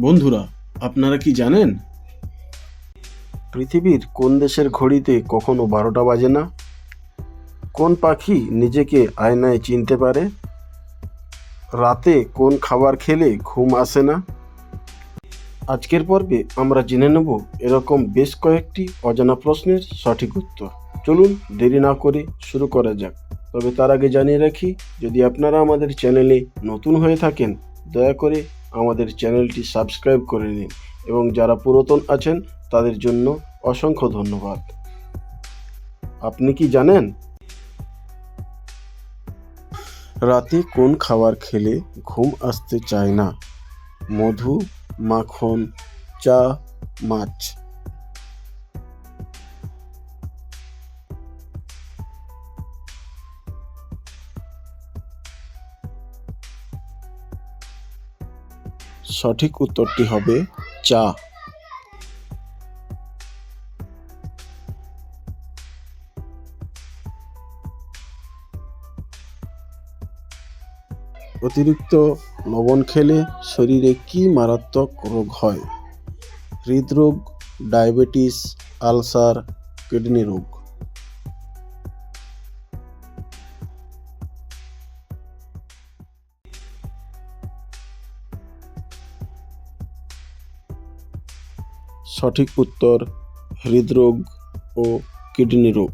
বন্ধুরা, আপনারা কি জানেন? পৃথিবীর কোন দেশের ঘড়িতে কখনো বারোটা বাজে না? কোন পাখি নিজেকে আয়নায় চিনতে পারে? রাতে কোন খাবার খেলে ঘুম আসে না? আজকের পর্বে আমরা জেনে নেব এরকম বেশ কয়েকটি অজানা প্রশ্নের সঠিক উত্তর। চলুন দেরি না করে শুরু করা যাক। তবে তার আগে জানিয়ে রাখি, যদি আপনারা আমাদের চ্যানেলে নতুন হয়ে থাকেন দয়া করে আমাদের চ্যানেলটি সাবস্ক্রাইব করে নিন এবং যারা পুরাতন আছেন, তাদের জন্য অসংখ্য ধন্যবাদ। আপনি কি জানেন? রাতে কোন খাবার খেলে ঘুম আসতে চায় না? মধু, মাখন, চা, মাছ। সঠিক উত্তরটি হবে চা। অতিরিক্ত লবণ খেলে শরীরে কি মারাত্মক রোগ হয়? হৃদরোগ, ডায়াবেটিস, আলসার, কিডনি রোগ। সঠিক উত্তর হৃদরোগ ও কিডনি রোগ।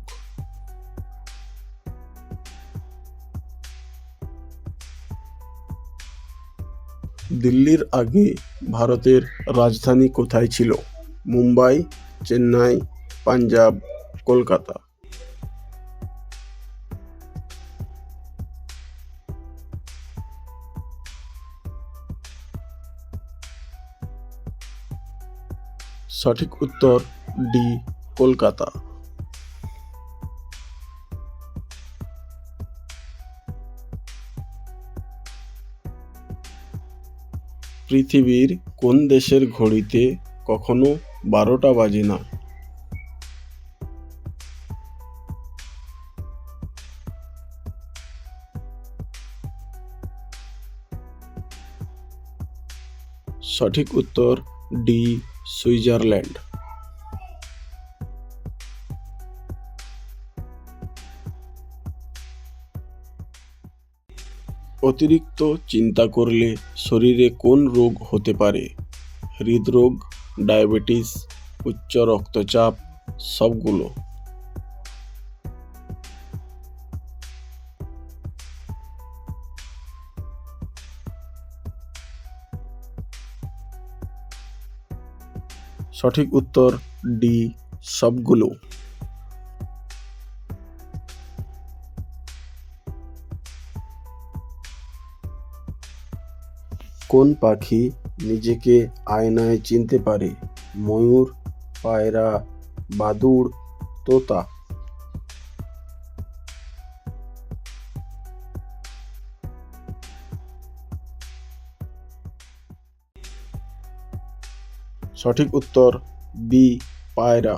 দিল্লির আগে ভারতের রাজধানী কোথায় ছিল? মুম্বাই, চেন্নাই, পাঞ্জাব, কলকাতা। সঠিক উত্তর ডি, কলকাতা। পৃথিবীর কোন দেশের ঘড়িতে কখনো বারোটা বাজে না? সঠিক উত্তর ডি সুইজারল্যান্ড। অতিরিক্ত চিন্তা করলে শরীরে কোন রোগ হতে পারে? হৃদরোগ ডায়াবেটিস উচ্চ রক্তচাপ সবগুলো। সঠিক উত্তর ডি সবগুলো। কোন পাখি নিজেকে আয়নায় চিনতে পারে? ময়ূর পায়রা বাদুড় তোতা। সঠিক উত্তর বি পায়রা।